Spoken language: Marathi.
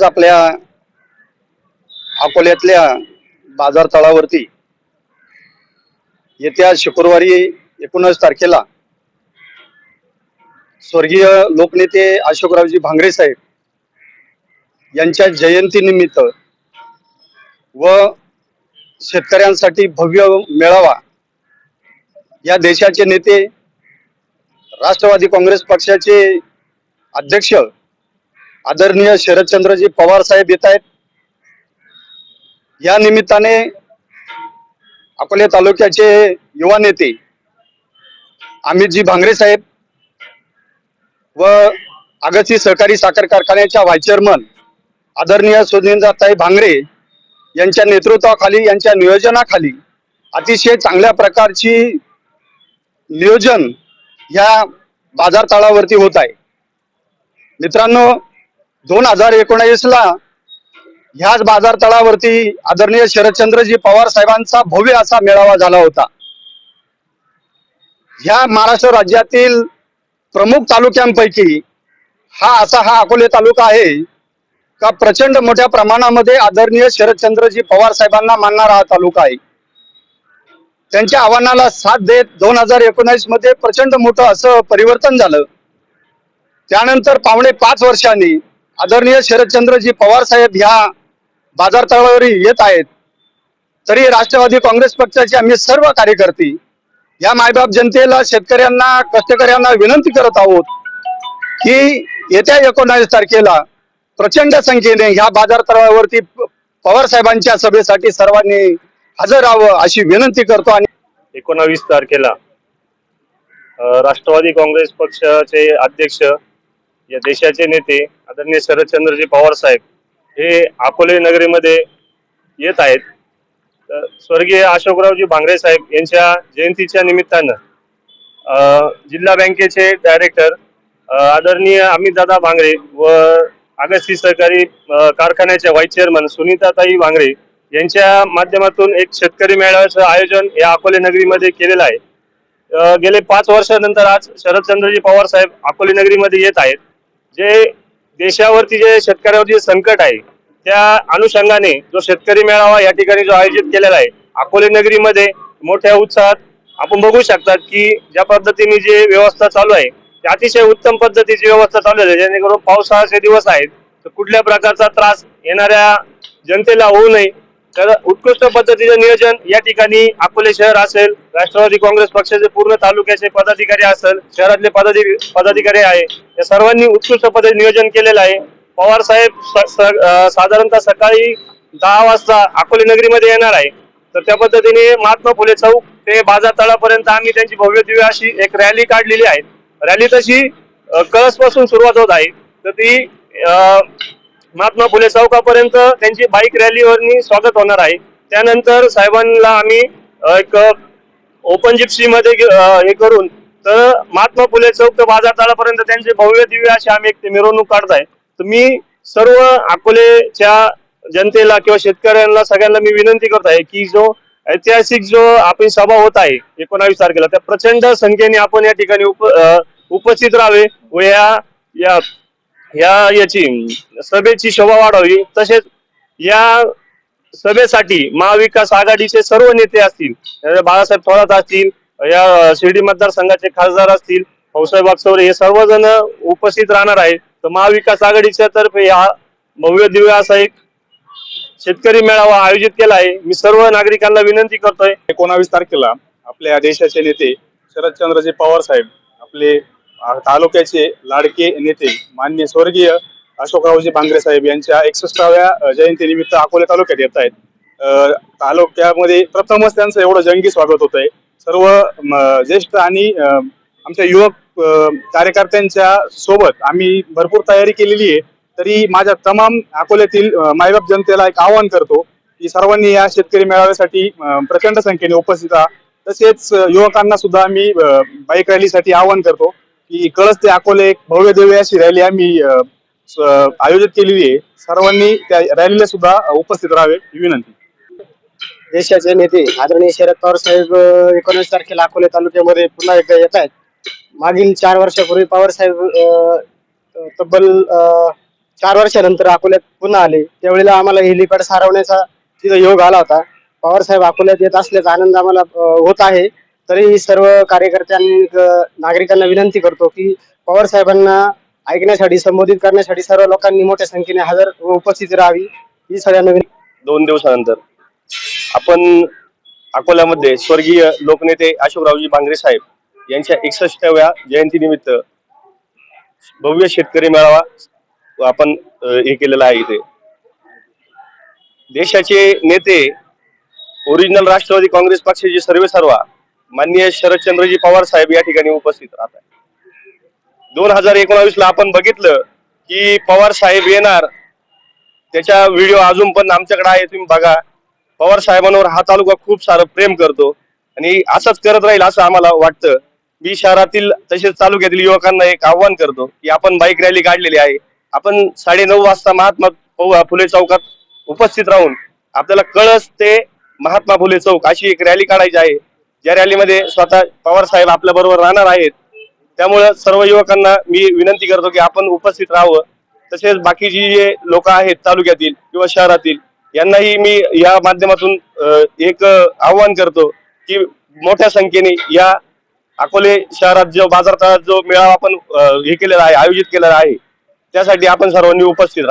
आज आपल्या अकोल्यातल्या बाजार तळावरती येत्या शुक्रवारी एकोणीस तारखेला स्वर्गीय लोकनेते अशोकरावजी भांगरे साहेब यांच्या जयंतीनिमित्त व शेतकऱ्यांसाठी भव्य मेळावा या देशाचे नेते राष्ट्रवादी काँग्रेस पक्षाचे अध्यक्ष आदरणीय शरदचंद्रजी पवार साहेब येत आहेत. या निमित्ताने अकोले तालुक्याचे युवा नेते अमितजी भांगरे साहेब व आगसी सहकारी साखर कारखान्याच्या व्हाईस चेअरमन आदरणीय सुनिंदाताई भांगरे यांच्या नेतृत्वाखाली यांच्या नियोजनाखाली अतिशय चांगल्या प्रकारची नियोजन ह्या बाजारतळावरती होत आहे. मित्रांनो दोन हजार एकोणावीस ला ह्याच बाजार तळावरती आदरणीय शरदचंद्रजी पवार साहेबांचा भव्य असा मेळावा झाला होता. ह्या महाराष्ट्र राज्यातील प्रमुख तालुक्यांपैकी हा असा हा अकोले तालुका आहे का प्रचंड मोठ्या प्रमाणामध्ये आदरणीय शरदचंद्रजी पवार साहेबांना मानणारा हा तालुका आहे. त्यांच्या आव्हानाला साथ देत दोन हजार एकोणीसमध्ये प्रचंड मोठं असं परिवर्तन झालं. त्यानंतर पावणे पाच वर्षांनी आदरणीय शरदचंद्रजी पवार साहेब ह्या बाजार तळावर येत आहेत. तरी राष्ट्रवादी काँग्रेस पक्षाचे आम्ही सर्व कार्यकर्ते या मायबाप जनतेला शेतकऱ्यांना कष्टकऱ्यांना विनंती करत आहोत की येत्या एकोणावीस तारखेला प्रचंड संख्येने ह्या बाजार तळावरती पवार साहेबांच्या सभेसाठी सर्वांनी हजर राहावं अशी विनंती करतो आणि एकोणावीस तारखेला राष्ट्रवादी काँग्रेस पक्षाचे अध्यक्ष या देशाचे नेते आदरणीय शरदचंद्रजी पवार साहेब हे अकोले नगरीमध्ये येत आहेत. तर स्वर्गीय अशोकरावजी भांगरे साहेब यांच्या जयंतीच्या निमित्तानं जिल्हा बँकेचे डायरेक्टर आदरणीय अमितदादा भांगरे व आगस्ती सहकारी कारखान्याच्या व्हाईस चेअरमन सुनीताताई भांगरे यांच्या माध्यमातून एक शेतकरी मेळाव्याचं आयोजन या अकोले नगरीमध्ये केलेलं आहे. गेले पाच वर्षानंतर आज शरदचंद्रजी पवार साहेब अकोले नगरीमध्ये येत आहेत. जे देशावरती जे शेतकऱ्यावरती जे संकट आहे त्या अनुषंगाने जो शेतकरी मेळावा या ठिकाणी जो आयोजित केलेला आहे अकोले नगरीमध्ये मोठ्या उत्साहात आपण बघू शकतात की ज्या पद्धतीने जे व्यवस्था चालू आहे ते अतिशय उत्तम पद्धतीची व्यवस्था चालू आहे. जेणेकरून पावसाळ्याचे दिवस आहेत तर कुठल्या प्रकारचा त्रास येणाऱ्या जनतेला होऊ नये. तर उत्कृष्ट पद्धतीचं नियोजन या ठिकाणी अकोले शहर असेल राष्ट्रवादी काँग्रेस पक्षाचे पूर्ण तालुक्याचे पदाधिकारी असेल शहरातले पदाधिकारी पदाधिकारी आहे. या सर्वांनी उत्कृष्ट पद्धतीने नियोजन केलेलं आहे. पवार साहेब स- स- साधारणतः सकाळी दहा वाजता अकोले नगरीमध्ये येणार आहे. तर त्या पद्धतीने महात्मा फुले चौक ते बाजार तळापर्यंत आम्ही त्यांची भव्य दिव्य अशी एक रॅली काढलेली आहे. रॅली तशी कळसपासून सुरुवात होत आहे. तर ती महात्मा फुले चौकापर्यंत त्यांची बाईक रॅलीवरनी स्वागत होणार आहे. त्यानंतर साहेबांना आम्ही एक ओपन जिप्सी मध्ये हे करून तर महात्मा फुले चौक ते बाजार तळापर्यंत त्यांचे भव्य दिव्य अशी आम्ही एक ते मिरवणूक काढताय. तर मी सर्व अकोलेच्या जनतेला किंवा शेतकऱ्यांना सगळ्यांना मी विनंती करत आहे की जो ऐतिहासिक जो आपली सभा होत आहे एकोणावीस तारखेला त्या प्रचंड संख्येने आपण या ठिकाणी उप उपस्थित राहावे व या या या याची सभेची शोभा वाढावी. तसेच या सभेसाठी महाविकास आघाडीचे सर्व नेते असतील बाळासाहेब थोरात असतील या शिर्डी मतदारसंघाचे खासदार असतील भाऊसाहेब वागचौरे हे सर्वजण उपस्थित राहणार आहेत. तर महाविकास आघाडीच्या तर्फे हा भव्य दिव्य असा एक शेतकरी मेळावा आयोजित केला आहे. मी सर्व नागरिकांना विनंती करतोय. एकोणावीस तारखेला आपल्या देशाचे नेते शरदचंद्रजी पवार साहेब आपले तालुक्याचे लाडके नेते मान्य स्वर्गीय अशोकरावजी भांगरे साहेब यांच्या एकसष्टाव्या जयंतीनिमित्त अकोले तालुक्यात येत आहेत. तालुक्यामध्ये प्रथमच त्यांचं एवढं जंगी स्वागत होत आहे सर्व ज्येष्ठ आणि आमच्या युवक कार्यकर्त्यांच्या सोबत आम्ही भरपूर तयारी केलेली आहे. तरी माझ्या तमाम अकोल्यातील मायबाप जनतेला एक आवाहन करतो की सर्वांनी या शेतकरी मेळाव्यासाठी प्रचंड संख्येने उपस्थित राहा. तसेच युवकांना सुद्धा आम्ही बाईक रॅलीसाठी आवाहन करतो की कळस ते अकोले एक भव्य देवी अशी रॅली आम्ही आयोजित केलेली आहे. सर्वांनी त्या रॅलीला सुद्धा उपस्थित राहावे ही विनंती. देशाचे नेते आदरणीय शरद पवार साहेब एकोणीस तारखेला अकोले तालुक्यामध्ये पुन्हा एकदा येत आहेत. मागील चार वर्षापूर्वी पवार साहेब तब्बल चार वर्षानंतर अकोल्यात पुन्हा आले. त्यावेळेला आम्हाला हेलिपॅड सारवण्याचा तिथं योग आला होता. पवार साहेब अकोल्यात येत असल्याचा आनंद आम्हाला होत आहे. तरी सर्व कार्यकर्त्यांनी नागरिकांना विनंती करतो की पवार साहेबांना ऐकण्यासाठी संबोधित करण्यासाठी सर्व लोकांनी मोठ्या संख्येने हजर व उपस्थित राहावी ही सगळ्या नवीन दोन दिवसानंतर. आपण अकोल्यामध्ये स्वर्गीय लोकनेते अशोकरावजी बांगरे साहेब यांच्या एकसष्टाव्या जयंतीनिमित्त भव्य शेतकरी मेळावा आपण हे केलेला आहे इथे. देशाचे नेते ओरिजिनल राष्ट्रवादी काँग्रेस पक्षाचे सर्वे सर्वा माननीय शरदचंद्रजी पवार साहेब या ठिकाणी उपस्थित राहतात. दोन हजार एकोणावीस ला आपण बघितलं की पवार साहेब येणार. त्याच्या व्हिडिओ अजून पण आमच्याकडे आहे तुम्ही बघा. पवार साहेबांवर हा तालुका खूप सारं प्रेम करतो. आणि असंच करत राहील असं आम्हाला वाटतं. मी शहरातील तसेच तालुक्यातील युवकांना एक आव्हान करतो की आपण बाईक रॅली काढलेली आहे. आपण साडे नऊ वाजता महात्मा फुले चौकात उपस्थित राहून आपल्याला कळस ते महात्मा फुले चौक अशी एक रॅली काढायची आहे. ज्या रॅलीमध्ये स्वतः पवार साहेब आपल्या बरोबर राहणार आहेत. त्यामुळं सर्व युवकांना मी विनंती करतो की आपण उपस्थित राहावं. तसेच बाकीची जे लोक आहेत तालुक्यातील किंवा शहरातील यांनाही मी या माध्यमातून एक आव्हान करतो की मोठ्या संख्येने या अकोले शहरात जो बाजार जो मेळावा आपण हे केलेला आहे आयोजित केलेला आहे त्यासाठी आपण सर्वांनी उपस्थित